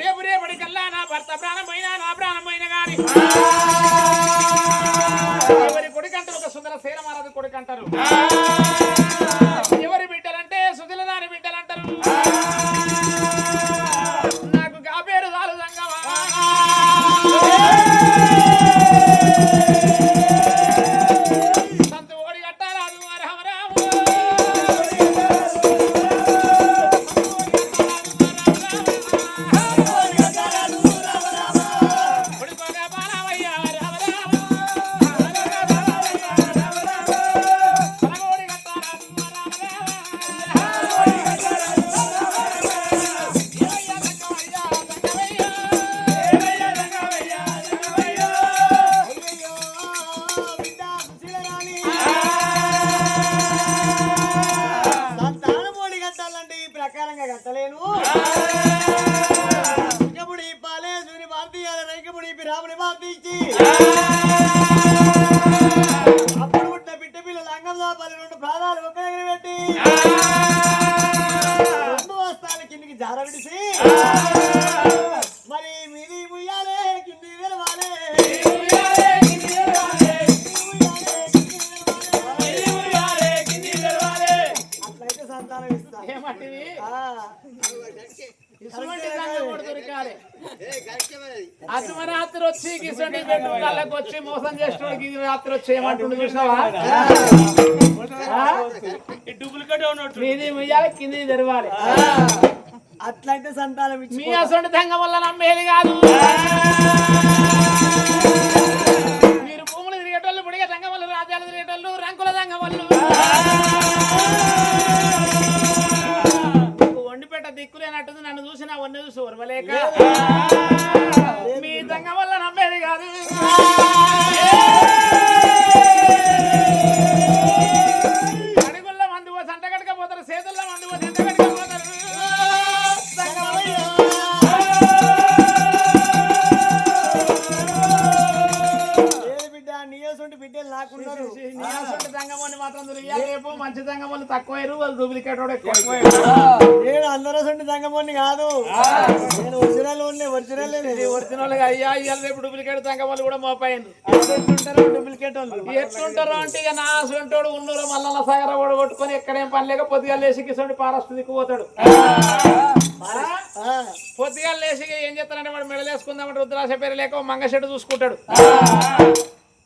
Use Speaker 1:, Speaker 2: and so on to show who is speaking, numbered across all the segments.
Speaker 1: రేపు రేపటి కల్లా నా భర్త ప్రాణం పోయినా నా ప్రాణం పోయినా గాని ఎవరి కొడుకంటారు ఒక సుందర శీలమారది కొడుకంటారు ఎవరి అసమరాత్రి వచ్చి గిసండి పెట్టు వాళ్ళకి వచ్చి మోసం చేసిన రాత్రి వచ్చి ఏమంటుండు
Speaker 2: ఉన్నట్టు
Speaker 1: మీది ముయ్యాలి కింది తెరవాలి.
Speaker 3: అట్లయితే సంతానం
Speaker 1: మీ అసంటి దంగం వల్ల నమ్మేది కాదు. మీరు భూములు తిరిగేటోళ్ళు బుడిగ దంగం వల్ల రాజ్యాలు తిరిగేటోళ్ళు రంకుల దంగం వల్ల వండిపేట దిక్కులేనట్టుంది నన్ను చూసి నా వన్ను చూసి ఉరవలేక. పని లేక పొద్దుగా లేచి కిసోడి పారస్తు దిక్కుపోతాడు
Speaker 3: ఆ,
Speaker 1: పొద్దుగా లేచి ఏం చేస్తానంటే వాడు మెడలేసుకుందామంటే రుద్రాశ పేరు లేక ఓ మంగ చెట్టు చూసుకుంటాడు.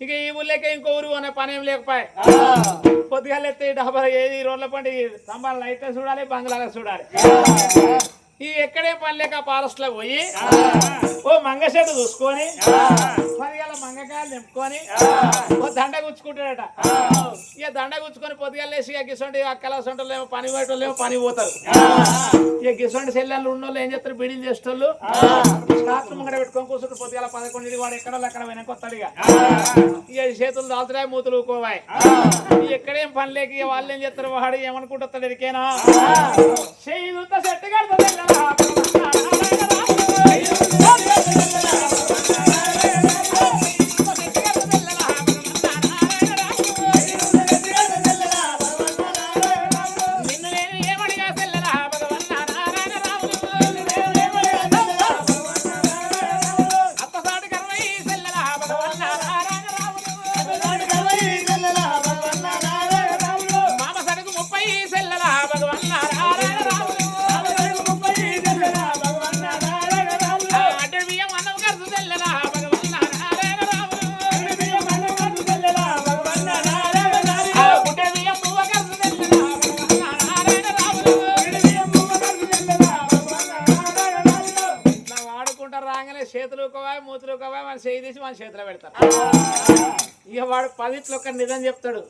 Speaker 1: ఇక ఈ ఊళ్ళేక ఇంకో ఊరు అనే పని ఏం లేకపోయా. పొద్దుగా ఎత్తే డబ్బా ఏది రోడ్ల పండి స్తంభాలు లైట్ చూడాలి బంగ్లాలో చూడాలి. ఈ ఎక్కడే పని లేక పారస్లో పోయి ఓ మంగ చెట్టు చూసుకొని పదిగల మంగకాయలు నింపుకొని ఓ దండ గుచ్చుకుంటాడట. ఇక దండ గుచ్చుకొని పొద్దుగాల లేచి ఇక గిసొంటి అక్కల సొంటలు ఏమో పని పోయేటోళ్ళు ఏమో పని పోతారు. ఇక గిసొంటి సెల్లెళ్ళు ఉన్నోళ్ళు ఏం చేస్తారు? బిడీలు చేసేటోళ్ళు. స్టార్ట్ ముంగడ పెట్టుకొని కూర్చుంటారు. పొద్దుగాల పదకొండు వాడు ఎక్కడ అక్కడ వెనక వస్తాడు ఇక ఇక చేతులు దాల్తున్నాయి మూతులు ఊకోవాయి. ఎక్కడేం పని లేక వాళ్ళు ఏం చేస్తారు? వాడు ఏమనుకుంటాడు ఎరికేనా చేయుత చెట్టు కడుతుంది. నిన్ను మన చేయి తీసి మన చేతిలో పెడతారు ఇక వాడు పదిట్లో ఒక నిజం చెప్తాడు.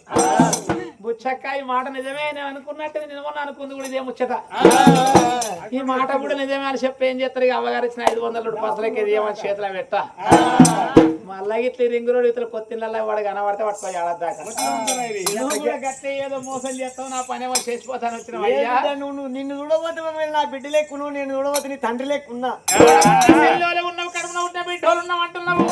Speaker 1: బుచ్చక్క ఈ మాట నిజమే నేను అనుకున్నట్టు నేను మొన్న అనుకుంది కూడా ఇదే ముచ్చట. ఈ మాట కూడా నిజమే అని చెప్పి ఏం చేస్తారు? ఇక అవ్వగారు ఇచ్చిన ఐదు వందల రెండు పసలకి ఇది మన చేతిలో పెట్ట. మళ్ళీ ఇట్లా రింగు రోడ్డు ఇతర కొత్తిళ్ళ వాడు కనబడితే పట్టుకో గట్టి ఏదో మోసం చేస్తావు నా పని ఏమో చేసిపోతాను వచ్చిన అయ్యా.
Speaker 3: నువ్వు నిన్ను చూడబోతే మమ్మల్ని నా బిడ్డ లెక్కును నేను చూడబోతే నీ తండ్రి లెక్కున్నా
Speaker 1: బిడ్డోలు ఉన్నామంటున్నావు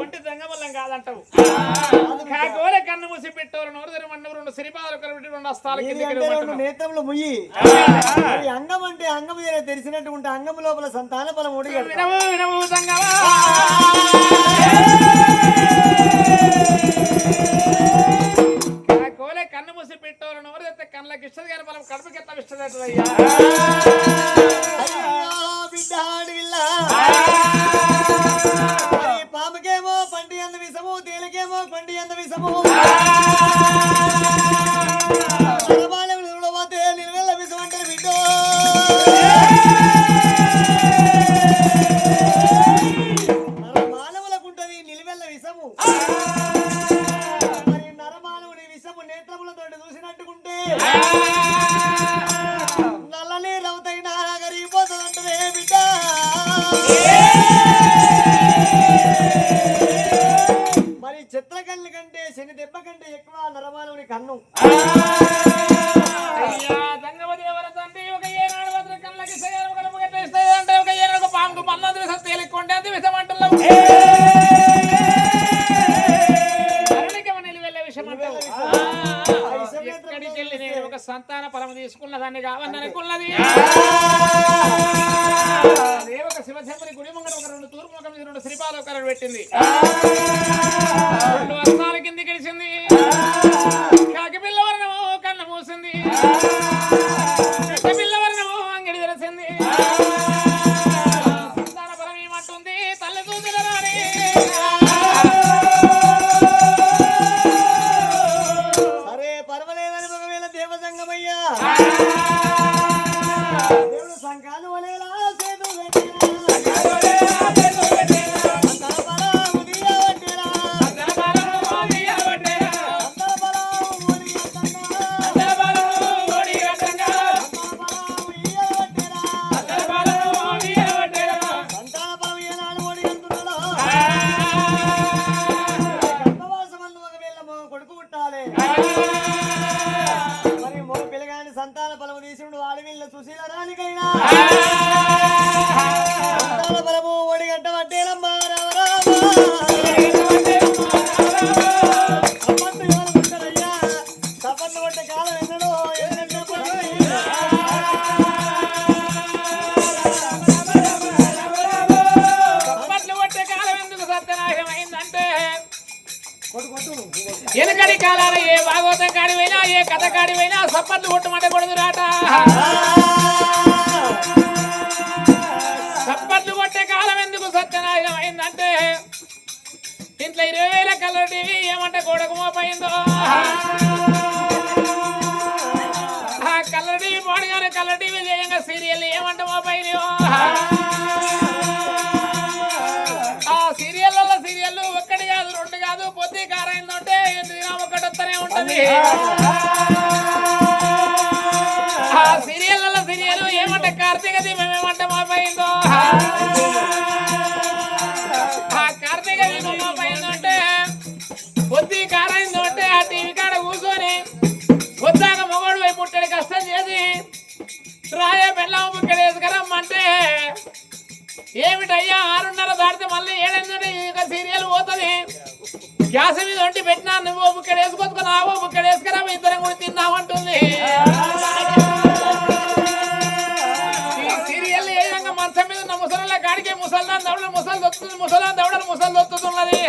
Speaker 1: ఒంటి దొంగమల్లం కాదంటావు.
Speaker 3: కాకోలే
Speaker 1: కన్ను
Speaker 3: మూసి
Speaker 1: పెట్టేవారు
Speaker 3: నోరు తెరమండి రెండు
Speaker 1: సిరిపాదలు
Speaker 3: కరబెట్టి రెండు అస్తాలు నేత్రంలో ముయ్యి. అంగం అంటే అంగం ఏదో తెలిసినట్టు ఉంటే అంగం లోపల సంతాన బలం ఒడి
Speaker 1: వినవు వినవు కాకోలే కన్ను మూసి పెట్టేవారు నోరు తెస్తే కళ్ళకి ఇష్టం కానీ బలం కడుపుకి ఎంత ఇష్టం
Speaker 3: బిడ్డ ఆడవిల్ల మరి పాముకేమో పంటి అంద విషము తేలికేమో పంటి అంద విషము.
Speaker 1: సంతాన ఫలం తీసుకున్న దాన్ని కావని అనుకున్నది. అదే ఒక శివశంకరి గుడి ముంగడ ఒక రెండు తూర్పు ముఖం రెండు శ్రీపాద ఒక పెట్టింది రెండు వర్షాల కింది గడిచింది. కాకి పిల్ల వర్ణము కన్న మూసింది. ఏ కథ కాడిపోయినా సప్పట్లు కొట్టమంటే రాట సప్పట్లు కొట్టే కాలం ఎందుకు సత్యనాశమైందంటే ఇంట్లో ఇరవై వేల కలర్ టీవీ ఏమంటే కొడుకు మోపైందో. ఆ కలర్ టీవీ మోడగానే కలర్ టీవీ చేయంగా సీరియల్ ఏమంటే మోపైనయో వస్తూనే ఆ సీరియళ్ళ సీరియల్ ఏమంటే కార్తీక దీపం ఏమంటే మాపోయిందో ఆ కార్తీక దీపం మాపోయిందంటే పొద్దు కారైందో అంటే ఆ టీవీ కాడ కూర్చొని పొద్దాక మొగోడు వైపు పుట్టాడు కష్టం చేసి రాయే బెల్లం బుక్కడి వేసుకురమ్మంటే ఏమిటయ్యా ఆరున్నర దాటితే మళ్ళీ ఏడెనిమిది ఇక సీరియల్ పోతుంది? గ్యాస్ మీద వండి పెట్టినా నువ్వు బుక్కడ వేసుకొచ్చుకున్నావు బుక్కడ వేసుకురా మీ ఇద్దరం కూడా తిన్నామంటుంది సీరియల్ ఏ విధంగా మంచం మీద ఉన్న ముసలి కాడికి ముసల్దాన్ దవడలు ముసలి దొక్కుతుంది ముసలాన్ దవడలు ముసలి దొక్కుతున్నది.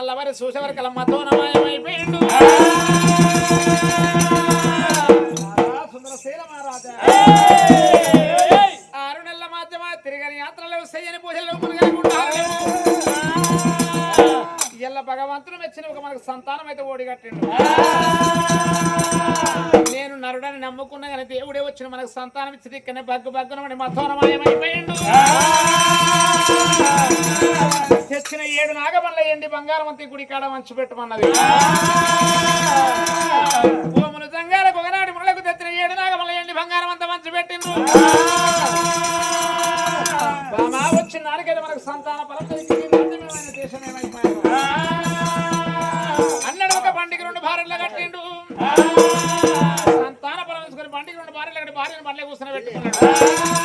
Speaker 1: గుళ్ళెకెళ్ళి చూసి మళ్ళా వారి చూసేవరకు మహారాజా. ఆరు నెలల మాధ్యమ తిరగని యాత్రలు సయ్యని పూజలు భగవంతుడు మెచ్చిన ఒక మనకు సంతానం అయితే ఓడిగట్టిండు నేను నరుడని నమ్ముకున్నా కానీ దేవుడే వచ్చిన మనకు సంతానం ఇచ్చి ఇక్కడనే బగ్గు బగ్గున మతోనమాయమైపోయిండు తెచ్చిన ఏడు నాగబండ్ల ఎండి బంగారం గుడి కాడ మంచి పెట్టమన్నది. భూములు జంగాలకు ఒకనాటి ముళ్ళకు తెచ్చిన ఏడు నాగబండ్ల ఎండి బంగారం అంతా మంచి పెట్టిండు బామా వచ్చిన నాడికైతే మనకు సంతాన ఫలం అన్నడు ఒక బండికి రెండు భార్యలు కట్టిండు. సంతాన ఫలం తీసుకొని రెండు భార్యలు కట్టి భార్యను మళ్ళీ కూర్చొని పెట్టుకున్నాడు.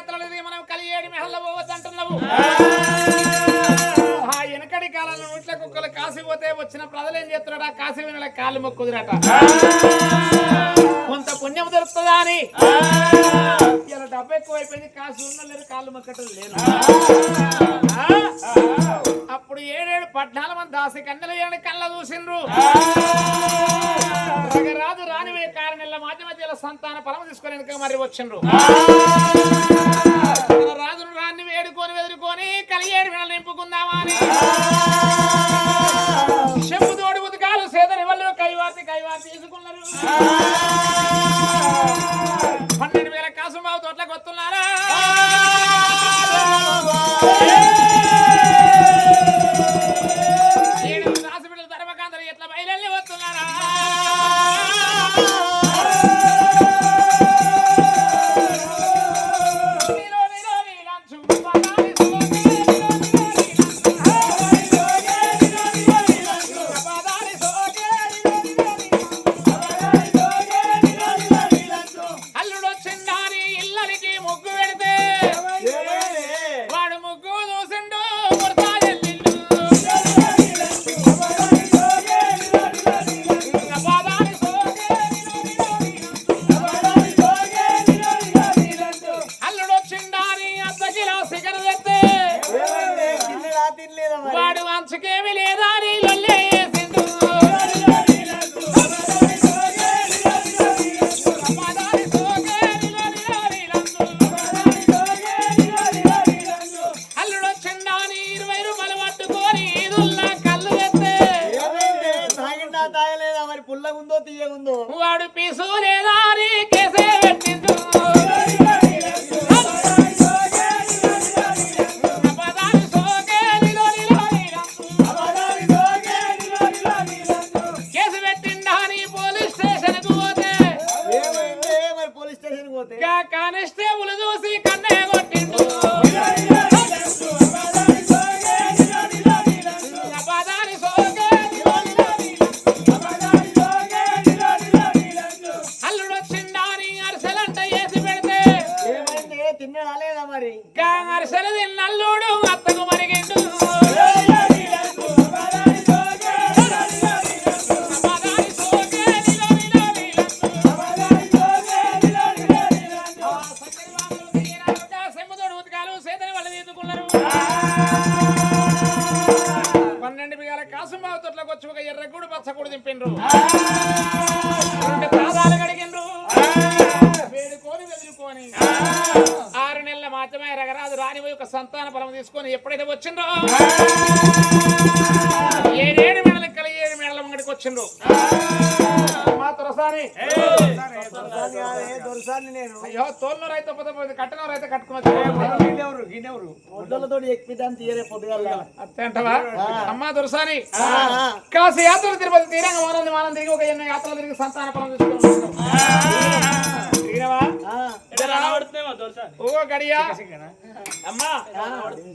Speaker 1: యాత్రలు మనం కలియేడి మెహల్ల పోవద్దు అంటున్నావు. ఆ. వెనకడి కాలంలో నోట్ల కుక్కలు కాశీ పోతే వచ్చిన ప్రజలు ఏం చేస్తున్నాడు ఆ కాశీ వినల కాళ్ళు మొక్కుదురట. కొంత పుణ్యం దొరుకుతుందా అని? ఇలా డబ్బు ఎక్కువైపోయింది కాశీ ఉన్న లేరు కాళ్ళు మొక్కటం లేదు? అప్పుడు ఏడేడు పద్నాలుగు మంది దాసి కన్నెలు కళ్ళ చూసిండ్రు. రాజు రానివే కారణంలో మధ్య మధ్యలో సంతాన ఫలం తీసుకొని వెనుక మరి వచ్చిండ్రు. రాజును రాన్ని వేడుకొని వెదురుకొని కలియేడు వినలు నింపుకుందామా అని చెంపు తోడు ఉతకాలు సేదని వాళ్ళు కైవాతి కైవాతి తీసుకున్నారు. పన్నెండు వేల కాసుమావు తోటలకు వస్తున్నారా?
Speaker 3: ఒడ్డలతో ఎక్కిద్దాం తీయరే పొద్దుగల.
Speaker 1: అంతే అంటవా? అమ్మా దురసాని. కాసి యాత్రలు తిరుపతి తీరంగా మానంది మానం తిరిగి ఒక ఎన్నో యాత్రలు తిరిగి సంతాన ఫలం
Speaker 2: దోశ
Speaker 1: ఓ గడియా. అమ్మా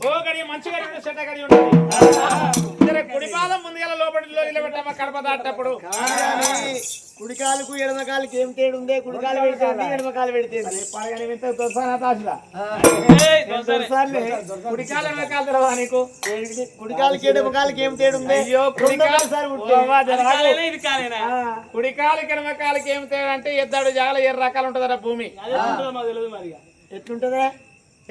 Speaker 1: ఓ మంచి గడి చెడ్డ ముందుగా లోపలిలో నిలబెట్టమ్మా కడప దాటప్పుడు
Speaker 3: కుడికాలకు ఎడమకాలకి ఏం తేడు ఉందే? కుడికాలు పెడితేంది ఎడమకాలు పెడితేంది
Speaker 1: కుడికాల తెలవా నీకు?
Speaker 3: కుడికాలకి ఎడమకాలకి ఏం తేడు ఉందే?
Speaker 1: అయ్యో కుడికాల
Speaker 3: సార్
Speaker 1: ఓ అవ్వా, జర
Speaker 2: అది
Speaker 1: ఆగు.
Speaker 2: కాలేనా, ఇది కాలేనా?
Speaker 1: కుడికాలు కిడమకాలకి ఏం తేడా అంటే ఎద్దాడు జాగల ఎర్ర రకాలు ఉంటుందరా భూమి.
Speaker 3: ఎట్లుంటదే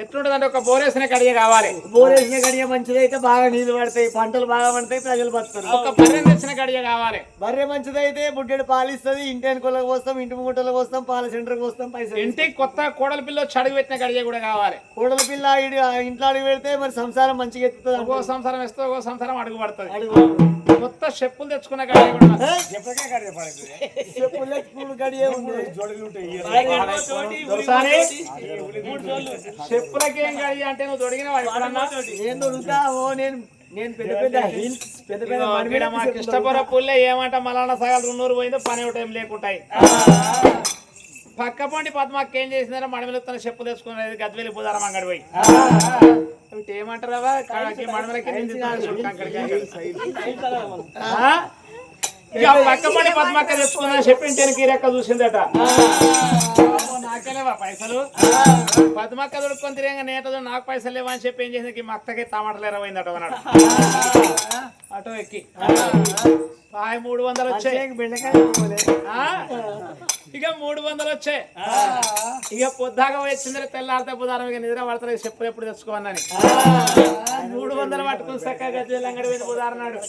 Speaker 1: ఎట్లుంటదంటే ఒక బోరేసిన కడియ కావాలి.
Speaker 3: బోరేసిన గడియ మంచిదైతే బాగా నీళ్ళు పడతాయి పంటలు బాగా పడతాయి ప్రజలు బతుకుతారు.
Speaker 1: ఒక బర్రెని తెచ్చిన కడియ కావాలి.
Speaker 3: బర్రె మంచిదైతే బుడ్డెడు పాలిస్తుంది ఇంటి వెనుకలకు వస్తాం ఇంటి ముంగటలకు వస్తాం పాల సెంటర్కి వస్తాం పైసలు
Speaker 1: ఇంటికి కొత్త కోడల పిల్ల చడుగు పెట్టిన కడియ కూడా కావాలి.
Speaker 3: కోడల పిల్ల ఇంట్లో అడుగు పెడితే మరి సంసారం మంచిగా ఎత్తుతుంది
Speaker 1: ఒక్కో సంసారం వేస్తే ఒక్కో సంసారం అడుగు పడుతుంది.
Speaker 3: అడుగు
Speaker 1: కొత్త చెప్పులు తెచ్చుకున్న కూడా
Speaker 3: గడియే.
Speaker 1: చెప్పులకి అంటే నువ్వు దొడిగినవా ఎప్పుడన్నా?
Speaker 3: నేను దొరుకుతా ఓ నేను నేను పెద్ద పెద్ద హిల్స్ పెద్ద పెద్ద
Speaker 1: ఇదిగో
Speaker 3: మడి
Speaker 1: ఈడ
Speaker 3: మీద
Speaker 1: మా
Speaker 3: చెప్పులు
Speaker 1: కృష్ణపుర పుల్లే ఏమంట మలానా సగాలు ఉన్నూరు పోయిందో పని ఒకటి ఏం లేకుంటాయి పక్క పండి పద్మాకి ఏం చేసిందంటే మడమలెత్తున చెప్పు తెచ్చుకునేది గద్వేలి బుధారం అంగడి పోయి. అవి ఏమంటారా మడమలకి ఆ? ఇక పక్క పండి పద్మక్క తెచ్చుకున్నా చెప్పింటే కీరెక్క చూసిందట. అమ్మో, నాకేలేవా పైసలు? పద్మక్క దొడుకొని తిరిగా నేత నాకు పైసలు లేవా అని చెప్పి ఏం చేసింది? ఈ మక్కకి టమాటాలు ఎరవైందట అన్నాడు ఆటో ఎక్కి. పాయ మూడు వందలు వచ్చాయి? ఇక మూడు వందలు వచ్చాయి. ఇక పొద్దాక వచ్చింది తెల్లారితే బుధారం ఇక నిద్ర పడతారు చెప్పులు ఎప్పుడు తెచ్చుకోవన్నని మూడు వందలు పట్టుకుని చక్కగా గజ్వేల్ అంగడి పోయింది బుధారం నాడు.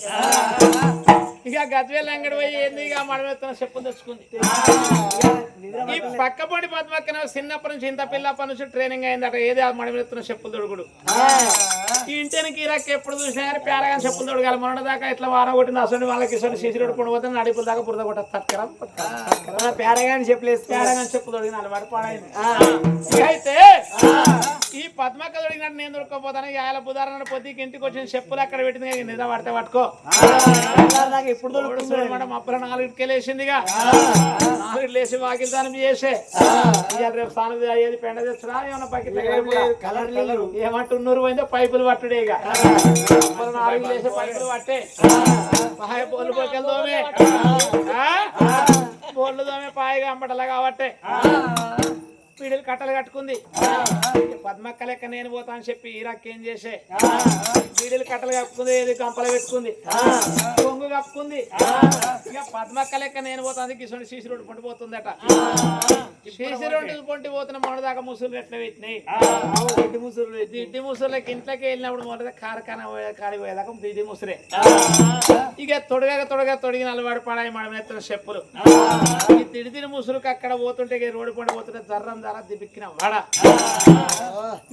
Speaker 1: ఇక గజ్వేల్ అంగడి పోయి ఏంది ఇక మడమెత్తున చెప్పులు తెచ్చుకుంది. ఈ పక్క పొడి పద్మక్కన చిన్నప్పటి నుంచి ఇంత పిల్లప్పటి నుంచి ట్రైనింగ్ అయిందట ఏది ఆ మడమెత్తున చెప్పులు దొడుగుడు ఈ ఇంటికి ఇరాక్ ఎప్పుడు చూసినా కానీ పేరగా చెప్పులు దొడగాలి మొన్న దాకా ఇట్లా వాన కొట్టిన అసలు వాళ్ళకి ఇసలు కొడుకుని పోతే నడిపుల దాకా బురద కొట్ట తక్కరా
Speaker 3: మన పేరగాని చెప్పులేస్తే
Speaker 1: పేరగా చెప్పు దొడిగిన అలవాటు పాడైంది అయితే ఈ పద్మక్క దొడిగినట్టు నేను దొరకపోతాను ఆయన బుధారణ పొద్దుకి ఇంటికి వచ్చిన చెప్పులు అక్కడ పెట్టింది నిద్ర పడితే పట్టుకో
Speaker 3: దాకా ఎప్పుడు దొరుకుతుంది
Speaker 1: మేడం అప్పుడు నాలుగిటికి లేచింది ఇక నాలుగు లేచి దానం చేసే. రేపు స్నానం అయ్యేది పెండ తెచ్చురా ఏమన్నా బకెట్
Speaker 3: కలర్ లేదు
Speaker 1: ఏమంటున్నారు పోయిందో పైపులు పట్టుడే ఇక. నాలుగు లేచి పైపులు పట్టే. పాయ బోళ్ళు పోకెళ్ళి దోమే ఆ? బోళ్ళు దోమే పాయగా అంబటలా కాబట్టే. పీడలు కట్టలు కట్టుకుంది. పద్మక్క లెక్క నేను పోతా అని చెప్పి ఈరాక్ ఏం చేసే? పీడలు కట్టలు కప్పుకుంది ఏది గంపలు పెట్టుకుంది. కొంగు కప్పుకుంది. ఇక పద్మక్క లెక్క నేను పోతాను కిషోడి శీసి రోడ్డు పొంటి పోతుందట. శీసి రోడ్డు పొంటి పోతున్న మొన్నదాకా ముసులు ఎట్లా పెట్టినాయి?
Speaker 3: ముసురు
Speaker 1: ఇది ఇడ్డి ముసురులకి ఇంట్లోకి వెళ్ళినప్పుడు కారకాన పోయే కాడి పోయేదాకా ఇడ్డి ముసురే. ఇక తొడగక తొడగ తొడిగిన అలవాటు పడాయి మనం ఎత్తున చెప్పులు. ఈ తిడి తిడి ముసురుకి అక్కడ పోతుంటే రోడ్డు పండి పోతుంటే జర్రం ధర దిబ్బిక్కిన వాడ.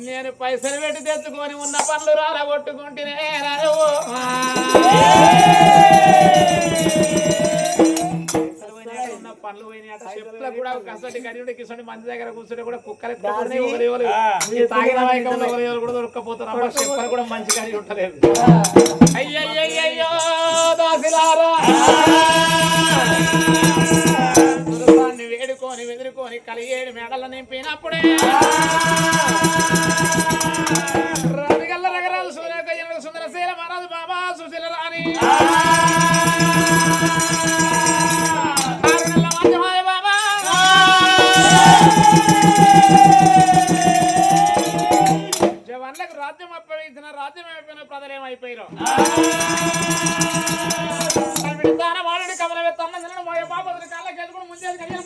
Speaker 1: నేను పైసలు పెట్టి తెచ్చుకొని ఉన్న పనులు రాలగొట్టుకుంటేనే. పైసలు పోయినాయట, చెప్పులకు కూడా కసటి గడి కిసటి మంది దగ్గర కూర్చుంటే కూడా కుక్కలు తాగిన వైకంలో కూడా దొరక్కపోతున్నారు. చెప్పులు కూడా మంచి అయ్యయ్యయ్యో దాసిలారా. దుర్గాన్ని వేడుకొని కలిగేడు మెడల నింపినప్పుడే. రవిగల్ల రగరాలు సూర్యకయ్యను సుందరశీల మహారాజు బాబా సుశీల రాణి. బాబా. జవాన్లకు రాజ్యం అప్పగించిన రాజ్యం అయిపోయిన ప్రజలు ఏమైపోయారు? వాడిని కమల వెత్తన్న నిన్న మోయ బాబుని కాళ్ళకి ముందే
Speaker 3: కలిగిన